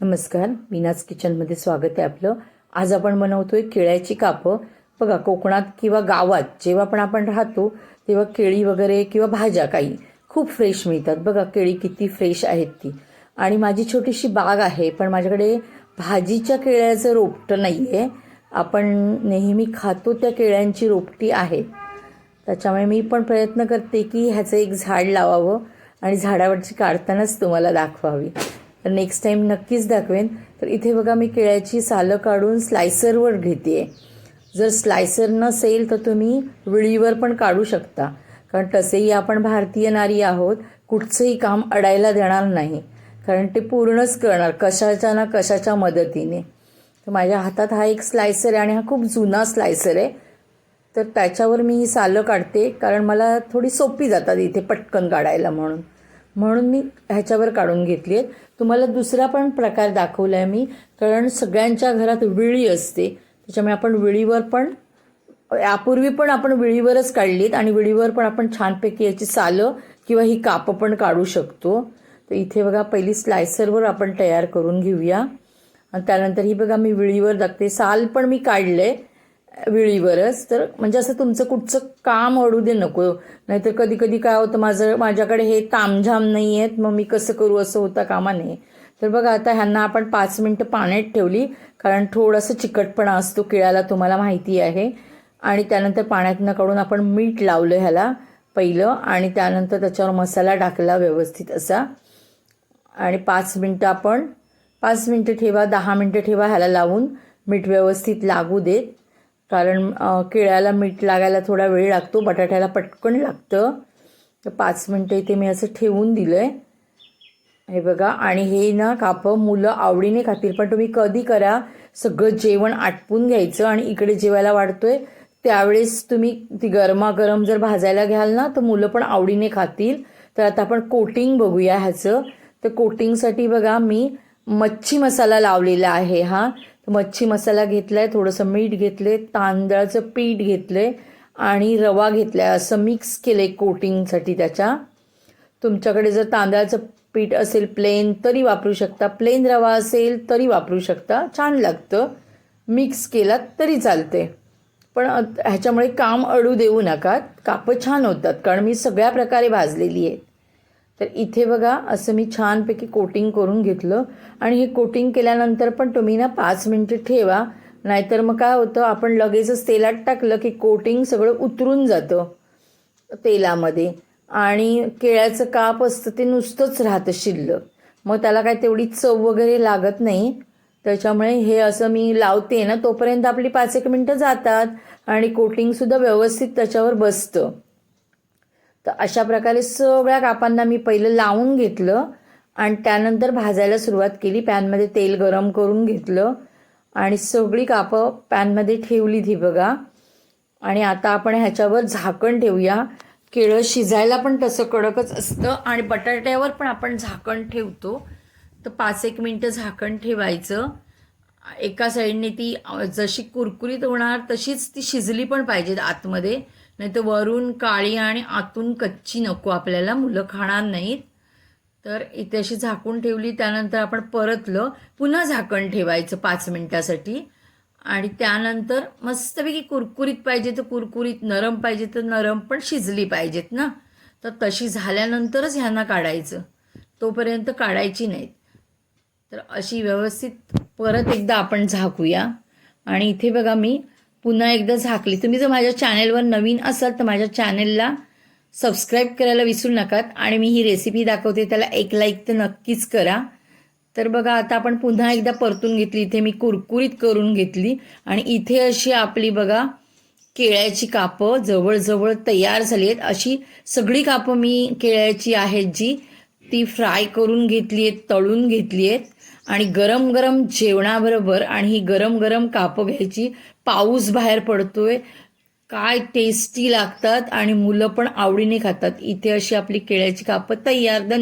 नमस्कार मीनाज किचनमध्ये स्वागत आहे आपलं. आज आपण बनवतोय केळ्याची कापं. बघा कोकणात किंवा गावात जेव्हा पण आपण राहतो तेव्हा केळी वगैरे किंवा भाज्या काही खूप फ्रेश मिळतात. बघा केळी किती फ्रेश आहेत ती. आणि माझी छोटीशी बाग आहे पण माझ्याकडे भाजीच्या केळ्याचं रोपटं नाही आहे आपण नेहमी खातो त्या केळ्यांची रोपटी आहे. त्याच्यामुळे मी पण प्रयत्न करते की ह्याचं एक झाड लावावं आणि झाडावरची काढतानाच तुम्हाला दाखवावी. तर नेक्स्ट टाईम नक्कीच दाखवेन. तर इथे बघा मी केळ्याची सालं काढून स्लायसरवर घेते जर स्लायसर नसेल तर तुम्ही विळीवर पण काढू शकता. कारण तसेही आपण भारतीय नारी आहोत कुठचंही काम अडायला देणार नाही. कारण ते पूर्णच करणार कशाच्या ना कशाच्या मदतीने. तर माझ्या हातात हा एक स्लायसर आहे आणि हा खूप जुना स्लायसर आहे. तर त्याच्यावर मी ही सालं काढते कारण मला थोडी सोपी जातात इथे पटकन काढायला म्हणून. म्हणून मी ह्याच्यावर काढून घेतली आहेत तुम्हाला दुसरा पण प्रकार दाखवला आहे मी कारण सगळ्यांच्या घरात विळी असते. त्याच्यामुळे आपण विळीवर पण यापूर्वी पण आपण विळीवरच काढलीत आणि विळीवर पण आपण छानपैकी याची सालं किंवा ही कापं पण काढू शकतो. तर इथे बघा पहिली स्लायसरवर आपण तयार करून घेऊया. आणि त्यानंतर ही बघा मी विळीवर दाखते साल पण मी काढलं आहे विळीवरच. तर म्हणजे असं तुमचं कुठचं काम अडू दे नको. नाहीतर कधी कधी काय होतं माझं माझ्याकडे हे तामझाम नाही आहेत मग मी कसं करू असं होता कामा नये तर बघा आता ह्यांना आपण पाच मिनटं पाण्यात ठेवली कारण थोडंसं चिकटपणा असतो केळ्याला तुम्हाला माहिती आहे. आणि त्यानंतर पाण्यातनं काढून आपण मीठ लावलं ह्याला पहिलं आणि त्यानंतर त्याच्यावर मसाला टाकला व्यवस्थित असा. आणि पाच मिनटं आपण पाच मिनटं ठेवा दहा मिनटं ठेवा ह्याला लावून. मीठ व्यवस्थित लागू देत. कारण केळ्याला मीठ लागायला थोडा वेळ लागतो बटाट्याला पटकन लागतं. तर पाच मिनटं इथे मी असं ठेवून दिलं आहे हे बघा आणि हे ना कापं मुलं आवडीने खातील पण तुम्ही कधी करा सगळं जेवण आटपून घ्यायचं आणि इकडे जेवायला वाढतोय त्यावेळेस तुम्ही ती गरमागरम जर भाजायला घ्याल ना तर मुलं पण आवडीने खातील. तर आता आपण कोटिंग बघूया ह्याचं. तर कोटिंगसाठी बघा मी मच्छी मसाला लावलेला आहे हा. मच्छी मसाला घेतलाय थोडंसं मीठ घेतले तांदळाचं पीठ घेतले आणि रवा घेतलाय. असं मिक्स केलंय कोटिंगसाठी त्याच्या. तुमच्याकडे जर तांदळाचं पीठ असेल प्लेन तरी वापरू शकता. प्लेन रवा असेल तरी वापरू शकता. छान लागतं. मिक्स केलात तरी चालते पण ह्याच्यामुळे काम अडू देऊ नका. कापं छान होतात कारण मी सगळ्या प्रकारे भाजलेली आहेत तर इथे बघा असं मी छानपैकी कोटिंग करून घेतलं. आणि हे कोटिंग केल्यानंतर पण तुम्ही ना पाच मिनटं ठेवा. नाहीतर मग काय होतं आपण लगेचच तेलात टाकलं की कोटिंग सगळं उतरून जातं तेलामध्ये. आणि केळ्याचं काप असतं ते नुसतंच राहतं शिल्लक. मग त्याला काय तेवढी चव वगैरे लागत नाही. त्याच्यामुळे हे असं मी लावते ना तोपर्यंत आपली पाच एक मिनटं जातात. आणि कोटिंगसुद्धा व्यवस्थित त्याच्यावर बसतं. तर अशा प्रकारे सगळ्या कापांना मी पहिलं लावून घेतलं आणि त्यानंतर भाजायला सुरुवात केली. पॅनमध्ये तेल गरम करून घेतलं. आणि सगळी कापं पॅनमध्ये ठेवली ती बघा. आणि आता आपण ह्याच्यावर झाकण ठेवूया. केळं शिजायला पण तसं कडकच असतं आणि बटाट्यावर पण आपण झाकण ठेवतो. तर पाच एक मिनटं झाकण ठेवायचं. एका साईडने ती जशी कुरकुरीत होणार तशीच ती शिजली पण पाहिजे आतमध्ये. नाही तर वरून काळी आणि आतून कच्ची नको आपल्याला मुलं खाणार नाहीत. तर इथे अशी झाकून ठेवली त्यानंतर आपण परतलं. पुन्हा झाकण ठेवायचं पाच मिनटासाठी. आणि त्यानंतर मस्तपैकी कुरकुरीत पाहिजे तर कुरकुरीत नरम पाहिजे तर नरम पण शिजली पाहिजेत ना. तर तशी झाल्यानंतरच ह्यांना काढायचं. तोपर्यंत काढायची नाहीत. तर अशी व्यवस्थित परत एकदा आपण झाकूया. आणि इथे बघा मी पुन्हा एकदा झाकली. तुम्ही जर माझ्या चॅनेलवर नवीन असाल तर माझ्या चॅनेलला सबस्क्राईब करायला विसरू नका आणि मी ही रेसिपी दाखवते त्याला एक लाईक तर नक्कीच करा. तर बघा आता आपण पुन्हा एकदा परतून घेतली. इथे मी कुरकुरीत करून घेतली. आणि इथे अशी आपली बघा केळ्याची कापं जवळजवळ तयार झाली आहेत अशी सगळी कापं मी केळ्याची आहेत जी. ती फ्राय करून घेतली आहेत तळून घेतली आहेत आणि गरम गरम जेवणाबरोबर आणि ही गरम गरम कापं घ्यायची. पाऊस बाहेर पडतोय. काय टेस्टी लागतात आणि मुलं पण आवडीने खातात. इथे अशी आपली केळ्याची कापं तयार